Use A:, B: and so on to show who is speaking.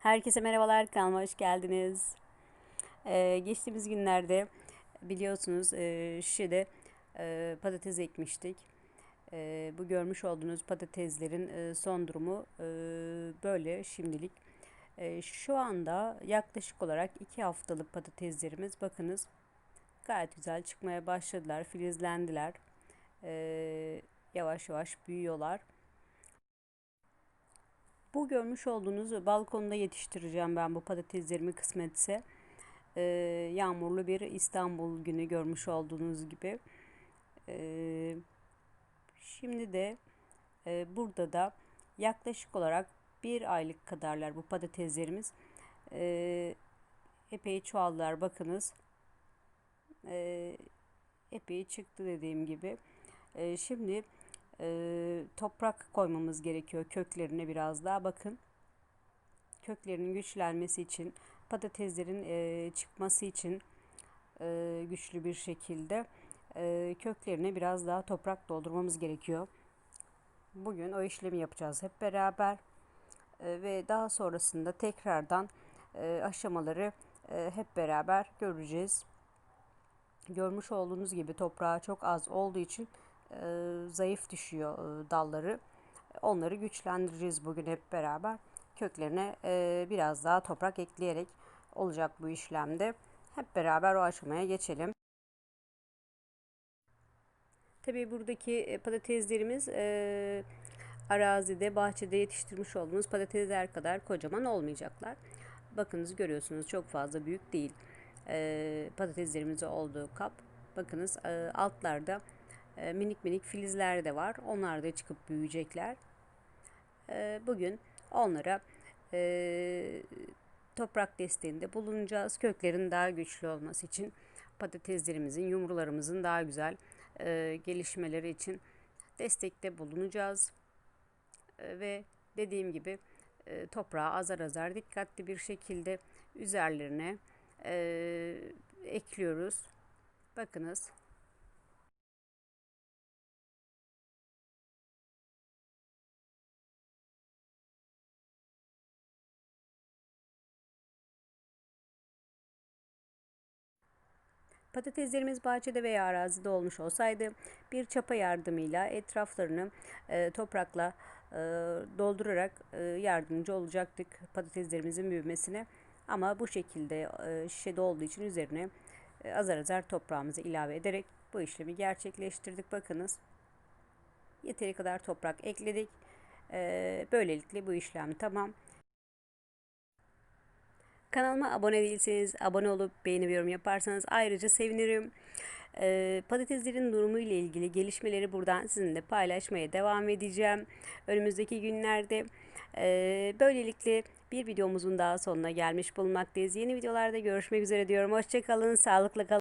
A: Herkese merhabalar, kanalıma hoş geldiniz. Ee, geçtiğimiz günlerde biliyorsunuz e, Şişe'de e, patates ekmiştik. E, bu görmüş olduğunuz patateslerin e, son durumu e, böyle şimdilik. E, şu anda yaklaşık olarak 2 haftalık patateslerimiz bakınız gayet güzel çıkmaya başladılar, filizlendiler. E, yavaş yavaş büyüyorlar. Bu görmüş olduğunuz balkonda yetiştireceğim ben bu patateslerimi kısmetse. Ee, yağmurlu bir İstanbul günü görmüş olduğunuz gibi. Ee, şimdi de e, burada da yaklaşık olarak bir aylık kadarlar bu patateslerimiz. Ee, epey çoğaldılar bakınız. Ee, epey çıktı dediğim gibi. Ee, şimdi e, toprak koymamız gerekiyor köklerine biraz daha bakın. Köklerinin güçlenmesi için patateslerin e, çıkması için e, güçlü bir şekilde e, köklerine biraz daha toprak doldurmamız gerekiyor. Bugün o işlemi yapacağız hep beraber e, ve daha sonrasında tekrardan e, aşamaları e, hep beraber göreceğiz. Görmüş olduğunuz gibi toprağı çok az olduğu için zayıf düşüyor e, dalları. Onları güçlendireceğiz bugün hep beraber. Köklerine e, biraz daha toprak ekleyerek olacak bu işlemde. Hep beraber o aşamaya geçelim. Tabii buradaki patateslerimiz e, arazide, bahçede yetiştirmiş olduğumuz patatesler kadar kocaman olmayacaklar. Bakınız görüyorsunuz çok fazla büyük değil. E, patateslerimiz olduğu kap. Bakınız e, altlarda e, minik minik filizler de var. Onlar da çıkıp büyüyecekler. E, bugün onlara e, toprak desteğinde bulunacağız. Köklerin daha güçlü olması için patateslerimizin, yumrularımızın daha güzel gelişmeleri için destekte bulunacağız. ve dediğim gibi toprağı azar azar dikkatli bir şekilde üzerlerine ekliyoruz. Bakınız Patateslerimiz bahçede veya arazide olmuş olsaydı bir çapa yardımıyla etraflarını e, toprakla e, doldurarak e, yardımcı olacaktık patateslerimizin büyümesine. Ama bu şekilde e, şişede olduğu için üzerine e, azar azar toprağımızı ilave ederek bu işlemi gerçekleştirdik. Bakınız yeteri kadar toprak ekledik. E, böylelikle bu işlem tamam. Kanalıma abone değilseniz abone olup beğeni ve yorum yaparsanız ayrıca sevinirim. Ee, patateslerin durumu ile ilgili gelişmeleri buradan sizinle paylaşmaya devam edeceğim. Önümüzdeki günlerde e, böylelikle bir videomuzun daha sonuna gelmiş bulunmaktayız. Yeni videolarda görüşmek üzere diyorum. Hoşçakalın, sağlıkla kalın.